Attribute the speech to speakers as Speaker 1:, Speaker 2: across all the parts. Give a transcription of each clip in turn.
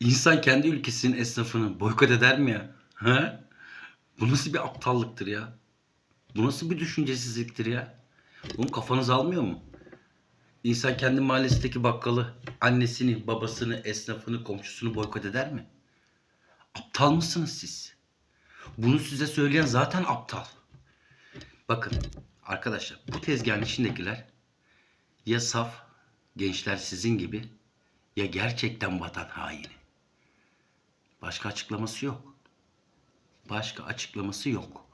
Speaker 1: İnsan kendi ülkesinin esnafını boykot eder mi ya? Ha? Bu nasıl bir aptallıktır ya? Bu nasıl bir düşüncesizliktir ya? Oğlum kafanız almıyor mu? İnsan kendi mahallesindeki bakkalı, annesini, babasını, esnafını, komşusunu boykot eder mi? Aptal mısınız siz? Bunu size söyleyen zaten aptal. Bakın arkadaşlar bu tezgahın içindekiler ya saf gençler sizin gibi ya gerçekten vatan haini. Başka açıklaması yok. Başka açıklaması yok.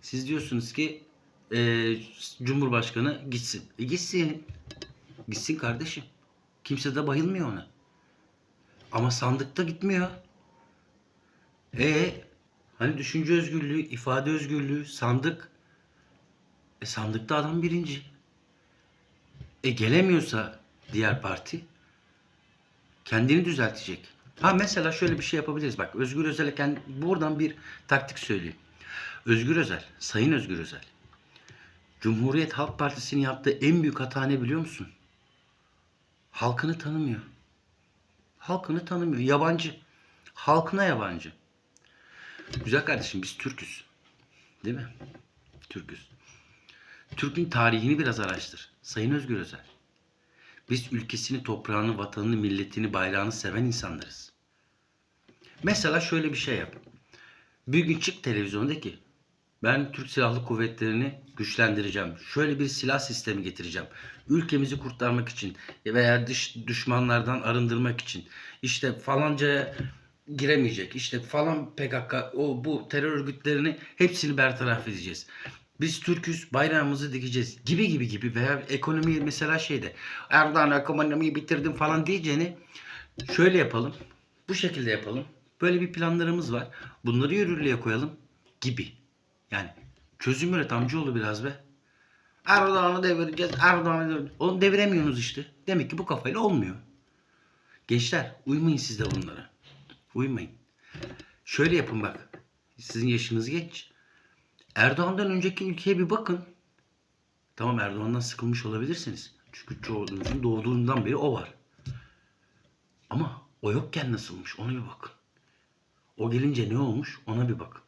Speaker 1: Siz diyorsunuz ki eee, Cumhurbaşkanı gitsin. E gitsin. Gitsin kardeşim. Kimse de bayılmıyor ona. Ama sandıkta gitmiyor. E hani düşünce özgürlüğü, ifade özgürlüğü, sandık. E sandıkta adam birinci. E gelemiyorsa diğer parti kendini düzeltecek. Ha mesela şöyle bir şey yapabiliriz. Bak Özgür Özel'e kend- buradan bir taktik söyleyeyim. Özgür Özel, Sayın Özgür Özel. Cumhuriyet Halk Partisi'nin yaptığı en büyük hata ne biliyor musun? Halkını tanımıyor. Halkını tanımıyor. Yabancı. Halkına yabancı. Güzel kardeşim biz Türküz. Değil mi? Türküz. Türk'ün tarihini biraz araştır. Sayın Özgür Özel. Biz ülkesini, toprağını, vatanını, milletini, bayrağını seven insanlarız. Mesela şöyle bir şey yap. Bir gün çık televizyonda ki ben Türk Silahlı Kuvvetleri'ni güçlendireceğim. Şöyle bir silah sistemi getireceğim. Ülkemizi kurtarmak için veya dış düşmanlardan arındırmak için. İşte falancaya giremeyecek. İşte falan PKK, o bu terör örgütlerini hepsini bertaraf edeceğiz. Biz Türküz, bayrağımızı dikeceğiz gibi gibi gibi veya ekonomi mesela şeyde Erdoğan ekonomiyi bitirdim falan diyeceğini şöyle yapalım. Bu şekilde yapalım. Böyle bir planlarımız var. Bunları yürürlüğe koyalım gibi. Yani çözüm üret amcaoğlu biraz be. Erdoğan'ı devireceğiz. Erdoğan'ı devireceğiz. Oğlum deviremiyorsunuz işte. Demek ki bu kafayla olmuyor. Gençler uymayın siz de bunlara. Uymayın. Şöyle yapın bak. Sizin yaşınız geç. Erdoğan'dan önceki ülkeye bir bakın. Tamam Erdoğan'dan sıkılmış olabilirsiniz. Çünkü çoğunuzun doğduğundan beri o var. Ama o yokken nasılmış ona bir bakın. O gelince ne olmuş ona bir bakın.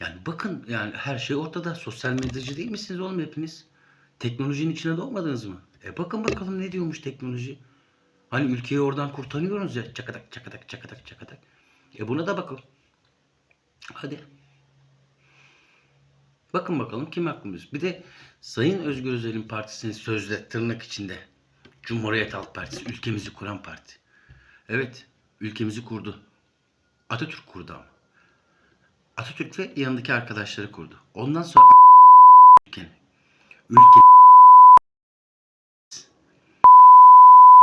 Speaker 1: Yani bakın yani her şey ortada. Sosyal medyacı değil misiniz oğlum hepiniz? Teknolojinin içine doğmadınız mı? E bakın bakalım ne diyormuş teknoloji. Hani ülkeyi oradan kurtarıyoruz ya. Çakadak çakadak çakadak çakadak. E buna da bakın. Hadi. Bakın bakalım kim hakkımız. Bir de Sayın Özgür Özel'in partisinin sözde tırnak içinde Cumhuriyet Halk Partisi ülkemizi kuran parti. Evet ülkemizi kurdu. Atatürk kurdu ama. Atatürk ve yanındaki arkadaşları kurdu. Ondan sonra ülkeni. Ülke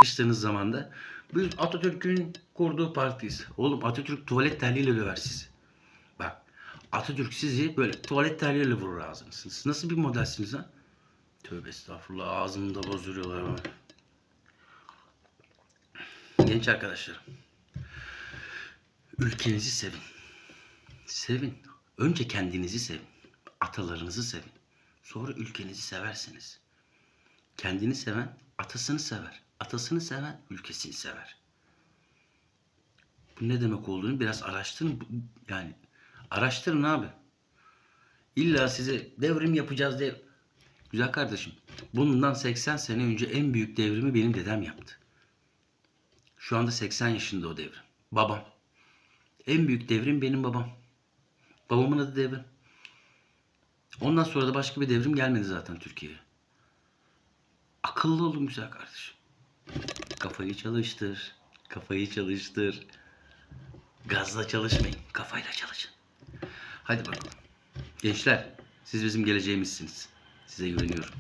Speaker 1: çalıştığınız zaman da biz Atatürk'ün kurduğu partiyiz. Oğlum Atatürk tuvalet terliğiyle döver sizi. Bak Atatürk sizi böyle tuvalet terliğiyle vurur ağzınızı. Siz nasıl bir modelsiniz ha? Tövbe estağfurullah ağzımı da bozduruyorlar ama. Genç arkadaşlarım. Ülkenizi sevin. Sevin. Önce kendinizi sevin. Atalarınızı sevin. Sonra ülkenizi seversiniz. Kendini seven atasını sever. Atasını seven ülkesini sever. Bu ne demek olduğunu biraz araştırın. Yani araştırın abi. İlla size devrim yapacağız diye. Güzel kardeşim. Bundan 80 sene önce en büyük devrimi benim dedem yaptı. Şu anda 80 yaşında o devrim. Babam. En büyük devrim benim babam. Babamın adı devrim. Ondan sonra da başka bir devrim gelmedi zaten Türkiye'ye. Akıllı olun güzel kardeşim. Kafayı çalıştır. Kafayı çalıştır. Gazla çalışmayın. Kafayla çalışın. Hadi bakalım. Gençler siz bizim geleceğimizsiniz. Size güveniyorum.